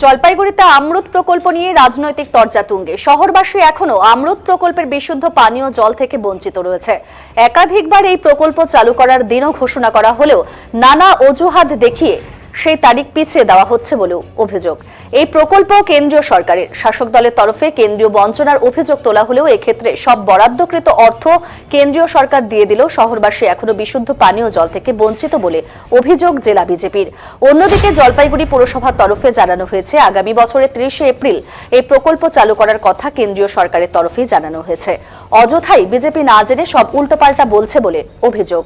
জলপাইগুড়িতে আমরুত প্রকল্প নিয়ে রাজনৈতিক তরজা তুঙ্গে শহরবাসী এখনও আমরুত প্রকল্পের বিশুদ্ধ পানীয় জল থেকে বঞ্চিত রয়েছে। একাধিকবার এই প্রকল্প চালু করার দিনও ঘোষণা করা হলেও নানা অজুহাত দেখিয়ে সেই তারিখ পিছিয়ে দেওয়া হচ্ছে বলেও অভিযোগ। এই প্রকল্প কেন্দ্রীয় সরকারের। শাসক দলের তরফে কেন্দ্রীয় বঞ্চনার অভিযোগ তোলা হলেও এক্ষেত্রে সব বরাদ্দকৃত অর্থ কেন্দ্রীয় সরকার দিয়ে দিলেও শহরবাসী এখনও বিশুদ্ধ পানীয় জল থেকে বঞ্চিত বলে অভিযোগ জেলা বিজেপির। অন্যদিকে জলপাইগুড়ি পুরসভার তরফে জানানো হয়েছে, আগামী বছরের ত্রিশে এপ্রিল এই প্রকল্প চালু করার কথা কেন্দ্রীয় সরকারের তরফেই জানানো হয়েছে। অযথাই বিজেপি না জেনে সব উল্টোপাল্টা বলছে বলে অভিযোগ।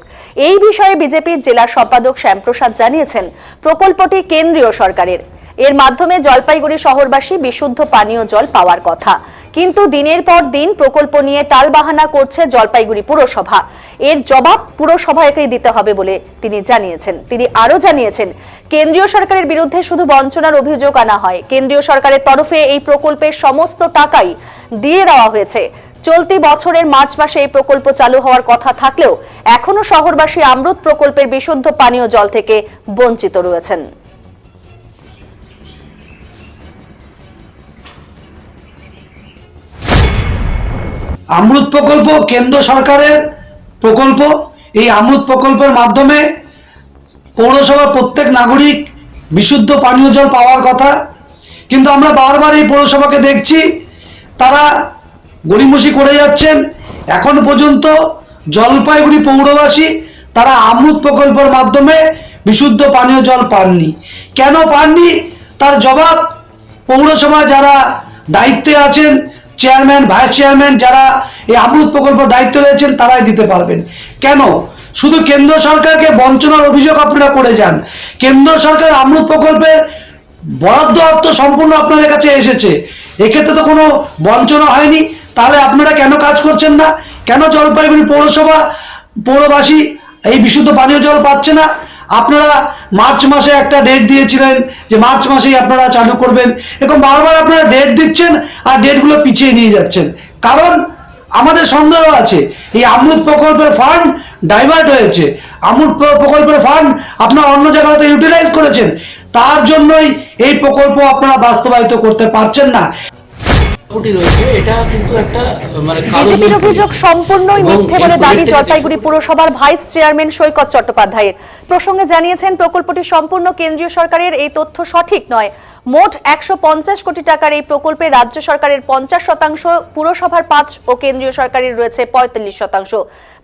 এই বিষয়ে বিজেপির জেলা সম্পাদক শ্যামপ্রসাদ জানিয়েছেন, প্রকল্পটি কেন্দ্রীয় সরকারের। এর মাধ্যমে জলপাইগুড়ি শহরবাসী বিশুদ্ধ পানীয় জল পাওয়ার কথা। কিন্তু দিনের পর দিন প্রকল্প নিয়ে টালবাহানা করছে জলপাইগুড়ি পুরসভা। এর জবাব পুরসভাকেই দিতে হবে বলে তিনি জানিয়েছেন। তিনি আরও জানিয়েছেন, কেন্দ্রীয় সরকারের বিরুদ্ধে শুধু বঞ্চনার অভিযোগ আনা হয়। কেন্দ্রীয় সরকারের তরফে এই প্রকল্পের সমস্ত টাকাই দিয়ে দেওয়া হয়েছে। চলতি বছরের মার্চ মাসে এই প্রকল্প চালু হওয়ার কথা থাকলেও এখনও শহরবাসী আমরুত প্রকল্পের বিশুদ্ধ পানীয় জল থেকে বঞ্চিত রয়েছেন। আমরুত প্রকল্প কেন্দ্র সরকারের প্রকল্প। এই আমরুত প্রকল্পের মাধ্যমে পৌরসভার প্রত্যেক নাগরিক বিশুদ্ধ পানীয় জল পাওয়ার কথা। কিন্তু আমরা বারবার এই পৌরসভাকে দেখছি, তারা গড়িমসি করে যাচ্ছেন। এখন পর্যন্ত জলপাইগুড়ি পৌরবাসী তারা আমরুত প্রকল্পের মাধ্যমে বিশুদ্ধ পানীয় জল পাননি। কেন পাননি? তার জবাব পৌরসভা যারা দায়িত্বে আছেন চেয়ারম্যান ভাইস চেয়ারম্যান যারা এই আমরুত প্রকল্পের দায়িত্ব রয়েছেন তারাই দিতে পারবেন। কেন? শুধু কেন্দ্র সরকারকে বঞ্চনার অভিযোগ আপনারা করে যান। কেন্দ্র সরকার আমরুত প্রকল্পের বরাদ্দ অর্থ সম্পূর্ণ আপনাদের কাছে এসেছে। এক্ষেত্রে তো কোনো বঞ্চনা হয়নি। তাহলে আপনারা কেন কাজ করছেন না? কেন জলপাইগুড়ি পৌরসভা, পৌরবাসী এই বিশুদ্ধ পানীয় জল পাচ্ছে না? আপনারা মার্চ মাসে একটা ডেট দিয়েছিলেন যে মার্চ মাসেই আপনারা চালু করবেন। এরকম বারবার আপনারা ডেট দিচ্ছেন আর ডেটগুলো পিছিয়ে নিয়ে যাচ্ছেন। কারণ আমাদের সন্দেহ আছে, এই আমরুত প্রকল্পের ফান্ড ডাইভার্ট হয়েছে। প্র- প্রকল্পের ফান্ড আপনারা অন্য জায়গাতে ইউটিলাইজ করেছেন। তার জন্যই এই প্রকল্প আপনারা বাস্তবায়িত করতে পারছেন না। কোটি রয়েছে এটা কিন্তু একটা মানে বিজেপির অভিযোগ সম্পূর্ণই মিথ্যে বলে দাবি জলপাইগুড়ি পুরসভার ভাইস চেয়ারম্যান সৈকত চট্টোপাধ্যায়ের। প্রসঙ্গে জানিয়েছেন প্রকল্পটি সম্পূর্ণ কেন্দ্রীয় সরকারের এই তথ্য সঠিক নয়। মোট একশো কোটি টাকার এই প্রকল্পে রাজ্য সরকারের পঞ্চাশ শতাংশ পুরসভার পাঁচ ও কেন্দ্রীয় সরকারের রয়েছে পঁয়তাল্লিশ শতাংশ।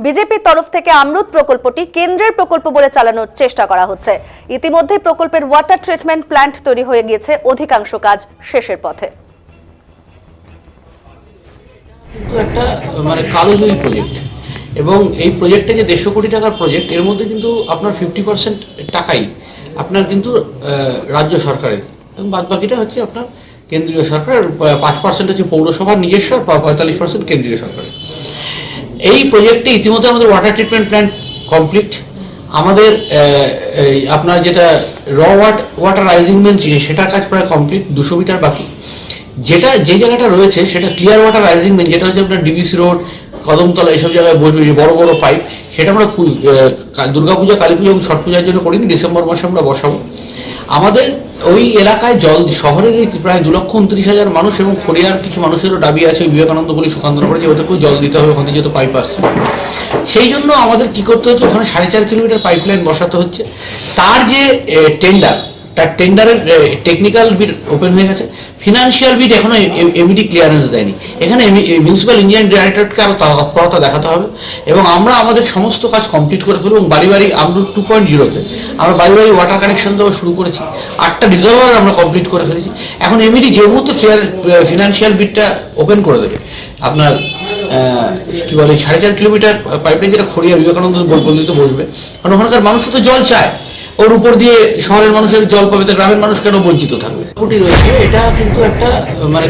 বিজেপির তরফ থেকে আমরুত প্রকল্পটি কেন্দ্রের প্রকল্প বলে চালানোর চেষ্টা করা হচ্ছে। ইতিমধ্যে প্রকল্পের ওয়াটার ট্রিটমেন্ট প্ল্যান্ট তৈরি হয়ে গিয়েছে অধিকাংশ কাজ শেষের পথে। একটা মানে কালো দুই প্রজেক্ট এবং এই প্রজেক্টটা যে দেড়শো কোটি টাকার প্রজেক্ট এর মধ্যে কিন্তু আপনার ফিফটি পার্সেন্ট টাকাই আপনার কিন্তু রাজ্য সরকারের। এবং বাদ বাকিটা হচ্ছে আপনার কেন্দ্রীয় সরকার পাঁচ পার্সেন্ট হচ্ছে পৌরসভার নিজস্ব পঁয়তাল্লিশ পার্সেন্ট কেন্দ্রীয় সরকারের। এই প্রজেক্টে ইতিমধ্যে আমাদের ওয়াটার ট্রিটমেন্ট প্ল্যান্ট কমপ্লিট আমাদের আপনার যেটা র ওয়াটার ওয়াটার রাইজিংমেন্ট সেটার কাজ প্রায় কমপ্লিট দুশো মিটার বাকি। যেটা, যে জায়গাটা রয়েছে, সেটা ক্লিয়ার ওয়াটার রাইজিংমেন্ট যেটা হচ্ছে আপনার ডিবিসি রোড কদমতলা, এইসব জায়গায় বসবে যে বড় বড় পাইপ সেটা আমরা দুর্গাপূজা কালী পুজো এবং ছট পূজার জন্য করিনি ডিসেম্বর মাসে আমরা বসাবো। আমাদের ওই এলাকায় জল, শহরের প্রায় দু লক্ষ উনত্রিশ হাজার মানুষ এবং ফরিয়ার কিছু মানুষেরও দাবি আছে, বিবেকানন্দ বলি সুকান্তর পরে যে ওদেরকেও জল দিতে হবে, ওখান যেহেতু পাইপ আসছে। সেই জন্য আমাদের কি করতে হচ্ছে, ওখানে সাড়ে চার কিলোমিটার পাইপলাইন বসাতে হচ্ছে। তার যে টেন্ডার তার টেন্ডারের টেকনিক্যাল বিড ওপেন হয়ে গেছে। ফিনান্সিয়াল বিট এখনও এমিডি ক্লিয়ারেন্স দেয়নি। এখানে মিউনিসিপ্যাল ইঞ্জিনিয়ারিং ডাইরেক্টরকে আরও তৎপরতা দেখাতে হবে। এবং আমরা আমাদের সমস্ত কাজ কমপ্লিট করে ফেলব এবং বাড়ি বাড়ি আমরা টু পয়েন্ট জিরোতে আমরা বাড়ি বাড়ি ওয়াটার কানেকশন দেওয়া শুরু করেছি। আটটা রিজার্ভার আমরা কমপ্লিট করে ফেলেছি। এখন এমিডি যে মুহূর্তে ফিনান্সিয়াল বিডটা ওপেন করে দেবে, আপনার কি বলে, সাড়ে চার কিলোমিটার পাইপলাইন যেটা খড়িয়া বিবেকানন্দ বলতে বসবে। কারণ ওখানকার মানুষ তো জল চায়। ওর উপর দিয়ে শহরের মানুষের জল পাবে, তো গ্রামের মানুষ কেন বঞ্চিত থাকবে? রয়েছে, এটা কিন্তু একটা মানে